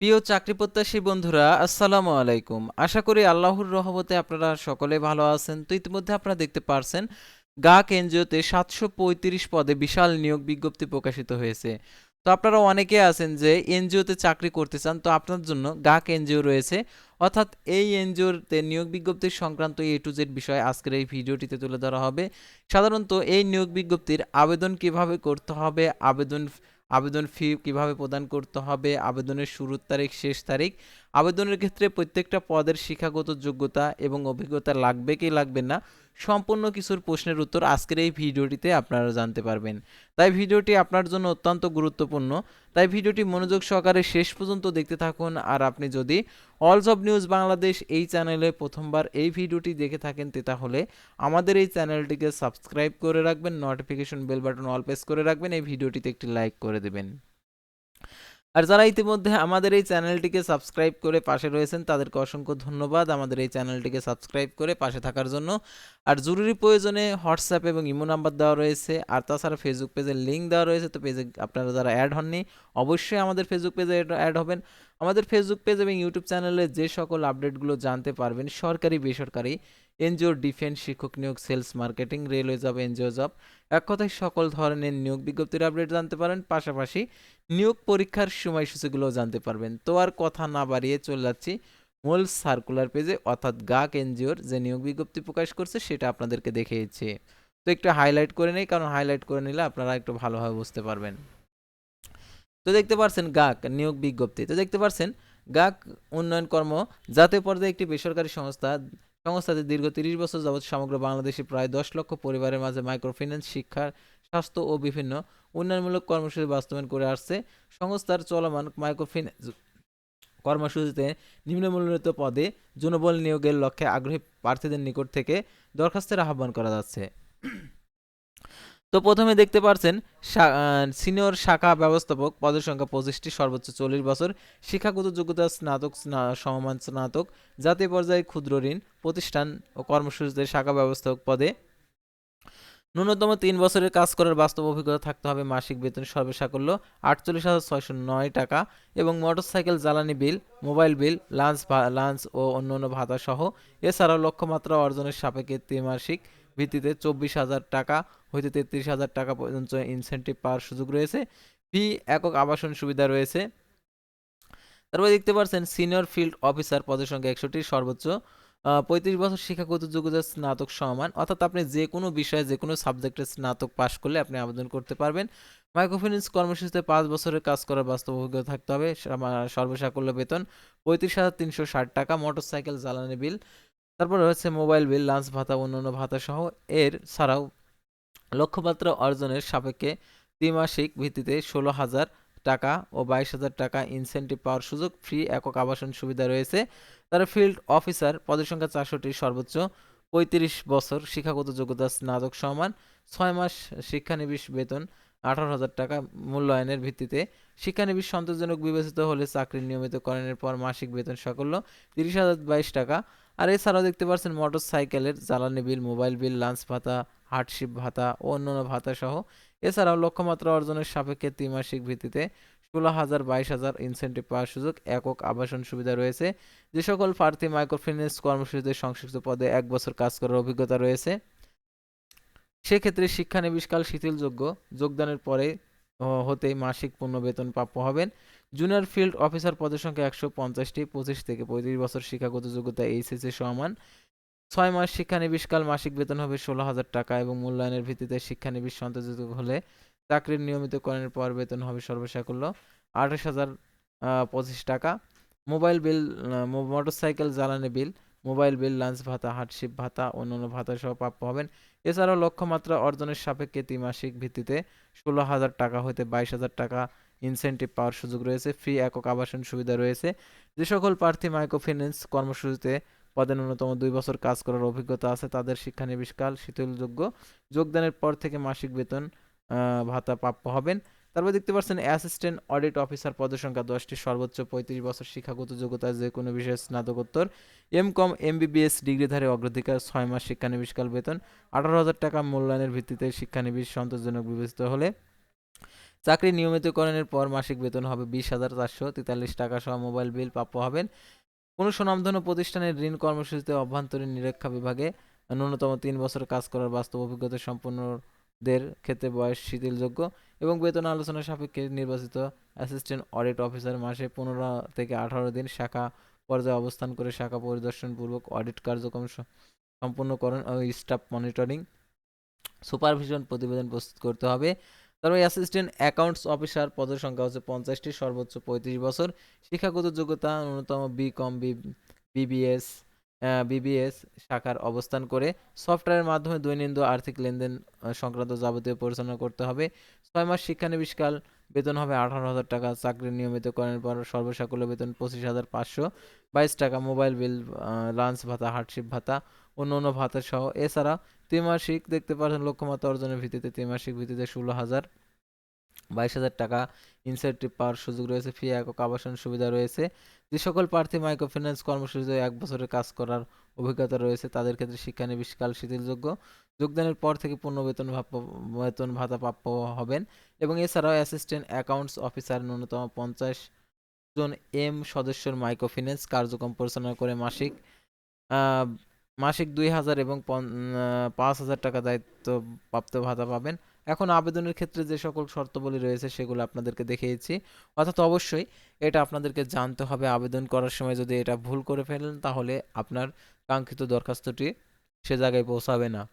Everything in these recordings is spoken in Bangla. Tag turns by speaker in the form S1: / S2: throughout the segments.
S1: প্রিয় চাকরি প্রত্যাশী বন্ধুরা, আসসালামু আলাইকুম। আশা করি আল্লাহর রহমতে আপনারা সকলে ভালো আছেন। তো ইতিমধ্যে আপনারা দেখতে পারছেন, গাক এনজিওতে সাতশো পঁয়ত্রিশ পদে বিশাল নিয়োগ বিজ্ঞপ্তি প্রকাশিত হয়েছে। তো আপনারা অনেকে আছেন যে এনজিওতে চাকরি করতে চান, তো আপনার জন্য গাক এনজিও রয়েছে। অর্থাৎ এই এনজিওতে নিয়োগ বিজ্ঞপ্তির সংক্রান্ত এ টু জেড বিষয় আজকের এই ভিডিওটিতে তুলে ধরা হবে। সাধারণত এই নিয়োগ বিজ্ঞপ্তির আবেদন কীভাবে করতে হবে, আবেদন আবেদন ফি কীভাবে প্রদান করতে হবে, আবেদনের শুরুর তারিখ, শেষ তারিখ। আবেদনের ক্ষেত্রে প্রত্যেকটা পদের শিক্ষাগত যোগ্যতা এবং অভিজ্ঞতা লাগবে কি লাগবে না সম্পূর্ণ কিছুর প্রশ্নের উত্তর আজকের এই ভিডিওটিতে আপনারা জানতে পারবেন। তাই ভিডিওটি আপনার জন্য অত্যন্ত গুরুত্বপূর্ণ। তাই ভিডিওটি মনোযোগ সহকারে শেষ পর্যন্ত দেখতে থাকুন। আর আপনি যদি অলস অব নিউজ বাংলাদেশ এই চ্যানেলে প্রথমবার এই ভিডিওটি দেখে থাকেন তাহলে আমাদের এই চ্যানেলটিকে সাবস্ক্রাইব করে রাখবেন notification bell button all press করে রাখবেন, এই ভিডিওটিতে একটি লাইক করে দেবেন। আর যারা ইতিমধ্যে আমাদের এই চ্যানেলটিকে সাবস্ক্রাইব করে পাশে রয়েছেন, তাদেরকে অসংখ্য ধন্যবাদ আমাদের এই চ্যানেলটিকে সাবস্ক্রাইব করে পাশে থাকার জন্য। আর জরুরি প্রয়োজনে হোয়াটসঅ্যাপ এবং ইমো নাম্বার দেওয়া রয়েছে, আর তাছাড়া ফেসবুক পেজের লিঙ্ক দেওয়া রয়েছে, তো পেজে আপনারা যারা অ্যাড হননি, অবশ্যই আমাদের ফেসবুক পেজে অ্যাড হবেন। আমাদের ফেসবুক পেজ এবং ইউটিউব চ্যানেলে যে সকল আপডেটগুলো জানতে পারবেন সরকারি বেসরকারি এনজিও ডিফেন্স শিক্ষক নিয়োগ, sales marketing, railway job, NGO job. এক কথায় সকল ধরনের নিয়োগ বিজ্ঞপ্তির আপডেট জানতে পারেন, পাশাপাশি নিয়োগ পরীক্ষার সময়সূচিগুলো জানতে পারবেন। তো আর কথা না বাড়িয়ে চলে যাচ্ছি মূল সার্কুলার পেজে অর্থাৎ গাক এনজিওর যে নিয়োগ বিজ্ঞপ্তি প্রকাশ করছে, সেটা আপনাদেরকে দেখিয়েছে। তো একটু হাইলাইট করে নেই, কারণ হাইলাইট করে নিলে আপনারা একটু ভালোভাবে বুঝতে পারবেন। তো দেখতে পারছেন গাক নিয়োগ বিজ্ঞপ্তি। তো দেখতে পারছেন গাক উন্নয়ন কর্ম জাতীয় পর্যায়ে একটি বেসরকারি সংস্থা সংস্থাতে দীর্ঘ তিরিশ বছর যাবৎ সমগ্র বাংলাদেশে প্রায় দশ লক্ষ পরিবারের মাঝে মাইক্রোফিন্যান্স, শিক্ষার, স্বাস্থ্য ও বিভিন্ন উন্নয়নমূলক কর্মসূচি বাস্তবায়ন করে আসছে। সংস্থার চলমান মাইক্রোফিন্যান্স কর্মসূচিতে নিম্নমূল্যত পদে জনবল নিয়োগের লক্ষ্যে আগ্রহী প্রার্থীদের নিকট থেকে দরখাস্তের আহ্বান করা যাচ্ছে। তো প্রথমে দেখতে পারছেন সিনিয়র শাখা ব্যবস্থাপক পদের সংখ্যা পঁচিশটি, সর্বোচ্চ চল্লিশ বছর, শিক্ষাগত যোগ্যতা স্নাতক সমমান স্নাতক, জাতীয় পর্যায়ে ক্ষুদ্র ঋণ, প্রতিষ্ঠান ও কর্মসূচিতে শাখা ব্যবস্থাপক পদে। ন্যূনতম তিন বছরের কাজ করার বাস্তব অভিজ্ঞতা থাকতে হবে মাসিক বেতন সর্বসাকল্য, আটচল্লিশ হাজার ছয়শো নয় টাকা এবং মোটরসাইকেল জ্বালানি bill, mobile bill, lunch lunch ও অন্যান্য ভাতা সহ। এছাড়াও লক্ষ্যমাত্রা অর্জনের সাপেক্ষে ত্রিমাসিক ভিত্তিতে চব্বিশ হাজার টাকা হইতে তেত্রিশ হাজার টাকা পর্যন্ত ইনসেন্টিভ পাওয়ার সুযোগ রয়েছে। ফি, একক আবাসন সুবিধা রয়েছে। তারপরে দেখতে পাচ্ছেন সিনিয়র ফিল্ড অফিসার পদের সংখ্যা একষট্টি, সর্বোচ্চ পঁয়ত্রিশ বছর শিক্ষাগত যোগ্যতা স্নাতক সমান। অর্থাৎ আপনি যে কোনো বিষয়ে, যে কোনো সাবজেক্টে স্নাতক পাশ করলে আপনি আবেদন করতে পারবেন। মাইক্রোফিন্যান্স কর্মসূচিতে পাঁচ বছরের কাজ করার বাস্তব অভিজ্ঞতা থাকতে হবে। সর্বসাকল্য বেতন পঁয়ত্রিশ হাজার তিনশো ষাট টাকা মোটরসাইকেল জ্বালানি বিল তারপরে রয়েছে মোবাইল বিল, লাঞ্চ ভাতা, অন্যান্য ভাতা সহ এর ছাড়াও লক্ষ্যমাত্রা অর্জনের সাপেক্ষে ত্রিমাসিক ভিত্তিতে ষোলো হাজার টাকা ও বাইশ হাজার টাকা ইনসেন্টিভ পাওয়ার সুযোগ ফ্রি একক আবাসন সুবিধা রয়েছে। তারা ফিল্ড অফিসার পদের সংখ্যা চারশোটি সর্বোচ্চ, পঁয়ত্রিশ বছর শিক্ষাগত যোগ্যতা স্নাতক সমান, ছয় মাস শিক্ষানিবিশ বেতন, আঠারো হাজার টাকা মূল্যায়নের ভিত্তিতে। শিক্ষানবিশ সন্তোষজনক বিবেচিত হলে চাকরির নিয়মিতকরণের পর মাসিক বেতন সাকল্য, তিরিশ হাজার বাইশ টাকা। আর এছাড়াও দেখতে পাচ্ছেন মোটর সাইকেলের জ্বালানি বিল, মোবাইল বিল, লাঞ্চ ভাতা হার্ডশিপ ভাতা ও অন্যান্য ভাতা সহ। এছাড়াও লক্ষ্যমাত্রা অর্জনের সাপেক্ষে ত্রিমাসিক ভিত্তিতে ষোলো হাজার বাইশ হাজার ইনসেন্টিভ পাওয়ার সুযোগ, একক আবাসন সুবিধা রয়েছে। যে সকল প্রার্থী মাইক্রোফিন্যান্স কর্মসূচিতে সংশ্লিষ্ট পদে এক বছর কাজ করার অভিজ্ঞতা রয়েছে। সেক্ষেত্রে শিক্ষানবিশকাল শিথিলযোগ্য। যোগদানের পরে হতেই মাসিক পূর্ণ বেতন প্রাপ্য হবেন। জুনিয়র ফিল্ড অফিসার পদের সংখ্যা একশো পঞ্চাশটি, পঁচিশ থেকে পঁয়ত্রিশ বছর শিক্ষাগত যোগ্যতা এইচএসএ সমান। ছয় মাস শিক্ষানবিশকাল মাসিক বেতন হবে ষোলো হাজার টাকা এবং মূল্যায়নের ভিত্তিতে শিক্ষানবিশ সন্তোষযোগ্য হলে চাকরির নিয়মিতকরণের পর বেতন হবে সর্বসাকল্য আঠাশ হাজার পঁচিশ টাকা। মোবাইল বিল মোটরসাইকেল জ্বালানি বিল, মোবাইল বিল, লাঞ্চ ভাতা হার্ডশিপ ভাতা, অন্যান্য ভাতা সহ প্রাপ্য হবেন। এছাড়াও লক্ষ্যমাত্রা অর্জনের সাপেক্ষে ত্রিমাসিক ভিত্তিতে ষোলো হাজার টাকা হতে বাইশ হাজার টাকা ইনসেন্টিভ পাওয়ার সুযোগ রয়েছে, ফ্রি একক আবাসন সুবিধা রয়েছে। যে সকল প্রার্থী মাইক্রোফিন্যান্স কর্মসূচিতে পদে ন্যূনতম দুই বছর কাজ করার অভিজ্ঞতা আছে, তাদের শিক্ষা শিক্ষানবিশকাল শীতলযোগ্য যোগদানের পর থেকে মাসিক বেতন ভাতা প্রাপ্য হবেন। তারপর দেখতে পাচ্ছেন, অ্যাসিস্ট্যান্ট অডিট অফিসার পদের সংখ্যা দশটি, সর্বোচ্চ পঁয়ত্রিশ বছর শিক্ষাগত যোগ্যতা যে কোনো বিষয়ে স্নাতকোত্তর এম কম এমবিবিএস ডিগ্রিধারী অগ্রাধিকার, ছয় মাস শিক্ষানবিশকাল বেতন, আঠারো হাজার টাকা মূল্যায়নের ভিত্তিতে শিক্ষানবিশ সন্তোষজনক বিবেচিত হলে চাকরি নিয়মিতকরণের পর মাসিক বেতন হবে বিশ হাজার চারশো তেতাল্লিশ টাকা সহ মোবাইল বিল প্রাপ্য হবেন। কোনো সুনামধন্য প্রতিষ্ঠানের ঋণ কর্মসূচিতে অভ্যন্তরীণ নিরীক্ষা বিভাগে ন্যূনতম তিন বছর কাজ করার বাস্তব অভিজ্ঞতা সম্পন্নদের ক্ষেত্রে বয়স শিথিলযোগ্য এবং বেতন আলোচনা সাপেক্ষে নির্বাচিত অ্যাসিস্ট্যান্ট অডিট অফিসার মাসে পনেরো থেকে আঠারো দিন শাখা পর্যায়ে অবস্থান করে শাখা পরিদর্শনপূর্বক অডিট কার্যক্রম স- সম্পন্ন করেন ও স্টাফ মনিটরিং, সুপারভিশন প্রতিবেদন প্রস্তুত করতে হবে। তারপরে অ্যাসিস্ট্যান্ট অ্যাকাউন্টস অফিসার পদের সংখ্যা হচ্ছে পঞ্চাশটি, সর্বোচ্চ পঁয়ত্রিশ বছর। শিক্ষাগত যোগ্যতা, ন্যূনতম B com B BBS BBS শাখার অবস্থান করে। সফটওয়্যারের মাধ্যমে দৈনন্দিন আর্থিক লেনদেন সংক্রান্ত যাবতীয় পরিচালনা করতে হবে। ছয় মাস শিক্ষানবিশকাল বেতন হবে আঠারো হাজার টাকা, চাকরি নিয়মিতকরণের পর সর্বসাকুল্য বেতন পঁচিশ হাজার পাঁচশো, বাইশ টাকা মোবাইল বিল লাঞ্চ ভাতা হার্ডশিপ ভাতা অন্য অন্য ভাতা সহ। এছাড়া ত্রিমাসিক দেখতে পাচ্ছেন লক্ষ্যমাত্রা অর্জনের ভিত্তিতে ত্রিমাসিক ভিত্তিতে ষোলো হাজার বাইশ হাজার টাকা ইনসেন্টিভ পাওয়ার সুযোগ রয়েছে ফি একক আবাসন সুবিধা রয়েছে। যে সকল প্রার্থী মাইক্রো ফিন্যান্স কর্মসূচিতে এক বছরের কাজ করার অভিজ্ঞতা রয়েছে, তাদের ক্ষেত্রে শিক্ষা শিক্ষানবিশকাল শিথিলযোগ্য। যোগদানের পর থেকে পূর্ণ বেতন বেতন ভাতা প্রাপ্য হবেন এবং এছাড়াও অ্যাসিস্ট্যান্ট অ্যাকাউন্টস অফিসার ন্যূনতম পঞ্চাশ জন এম সদস্যের মাইক্রো ফিন্যান্স কার্যক্রম পরিচালনা করে মাসিক মাসিক দুই হাজার এবং পন- আহ, পাঁচ হাজার টাকা দায়িত্ব প্রাপ্ত ভাতা পাবেন। এখন আবেদনের ক্ষেত্রে যে সকল শর্তাবলী রয়েছে সেগুলো আপনাদেরকে দেখিয়েছি। অর্থাৎ অবশ্যই এটা আপনাদেরকে জানতে হবে আবেদন করার সময় যদি এটা ভুল করে ফেলেন তাহলে আপনার কাঙ্ক্ষিত দরখাস্তটি সে জায়গায় পৌঁছাবে না।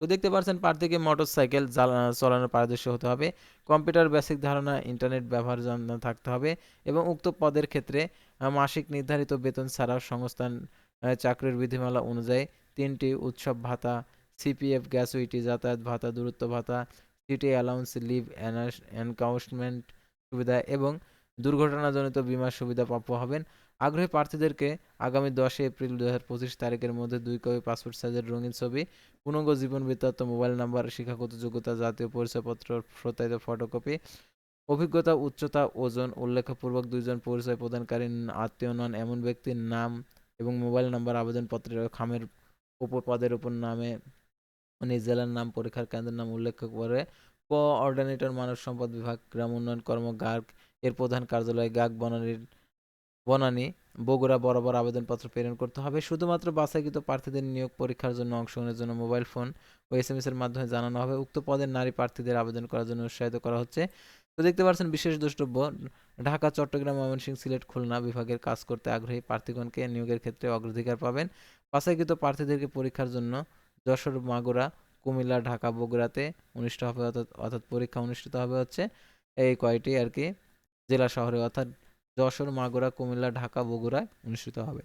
S1: তো দেখতে পাচ্ছেন প্রার্থীকে মোটর সাইকেল চালানোর পারদর্শী হতে হবে। কম্পিউটার বেসিক ধারণা ইন্টারনেট ব্যবহার জানা থাকতে হবে এবং উক্ত পদের ক্ষেত্রে মাসিক নির্ধারিত বেতন ছাড়াও সংস্থান চাকরির বিধিমালা অনুযায়ী তিনটি উৎসব ভাতা সিপিএফ গ্যাসুইটি যাতায়াত ভাতা, দূরত্ব ভাতা, সিটি অ্যালাউন্স, লিভ এনকাউন্টমেন্ট সুবিধা এবং দুর্ঘটনাজনিত বীমা সুবিধা প্রাপ্য হবেন। আগ্রহী প্রার্থীদেরকে আগামী দশই এপ্রিল দু হাজার পঁচিশ তারিখের মধ্যে দুই কপি পাসপোর্ট সাইজের রঙিন ছবি, পূর্ণাঙ্গ জীবন বৃত্তান্ত, মোবাইল নাম্বার, শিক্ষাগত যোগ্যতা, জাতীয় পরিচয়পত্র, প্রত্যায়িত ফটোকপি, অভিজ্ঞতা, উচ্চতা, ওজন, উল্লেখপূর্বক দুইজন পরিচয় প্রদানকারী, আত্মীয় নন, এমন ব্যক্তির নাম এবং মোবাইল নাম্বার আবেদনপত্রের খামের উপর, পদের উপর নামে নিজ জেলার নাম, পরীক্ষার কেন্দ্রের নাম উল্লেখ করে কোঅর্ডিনেটর মানব সম্পদ বিভাগ, গ্রাম উন্নয়ন কর্ম গার্গ, এর প্রধান কার্যালয় গার্গ বনানীর বনানী, বগুড়া বরাবর আবেদনপত্র প্রেরণ করতে হবে। শুধুমাত্র বাছাইকৃত প্রার্থীদের নিয়োগ পরীক্ষার জন্য অংশগ্রহণের জন্য মোবাইল ফোন ও এস এর মাধ্যমে জানানো হবে। উক্ত পদের নারী প্রার্থীদের আবেদন করার জন্য উৎসাহিত করা হচ্ছে। তো দেখতে পাচ্ছেন বিশেষ দ্রষ্টব্য, ঢাকা, চট্টগ্রাম, ময়মনসিংহ, সিলেট, খুলনা বিভাগের কাজ করতে আগ্রহী প্রার্থীগণকে নিয়োগের ক্ষেত্রে অগ্রাধিকার পাবেন। বাছাইকৃত প্রার্থীদেরকে পরীক্ষার জন্য যশোর, মাগুরা, কুমিল্লা, ঢাকা, বগুড়াতে অনুষ্ঠিত হবে অর্থাৎ অর্থাৎ পরীক্ষা অনুষ্ঠিত হবে হচ্ছে এই কয়টি আর কি, জেলা শহরে অর্থাৎ যশোর, মাগুরা, কুমিল্লা, ঢাকা, বগুড়ায় অনুষ্ঠিত হবে।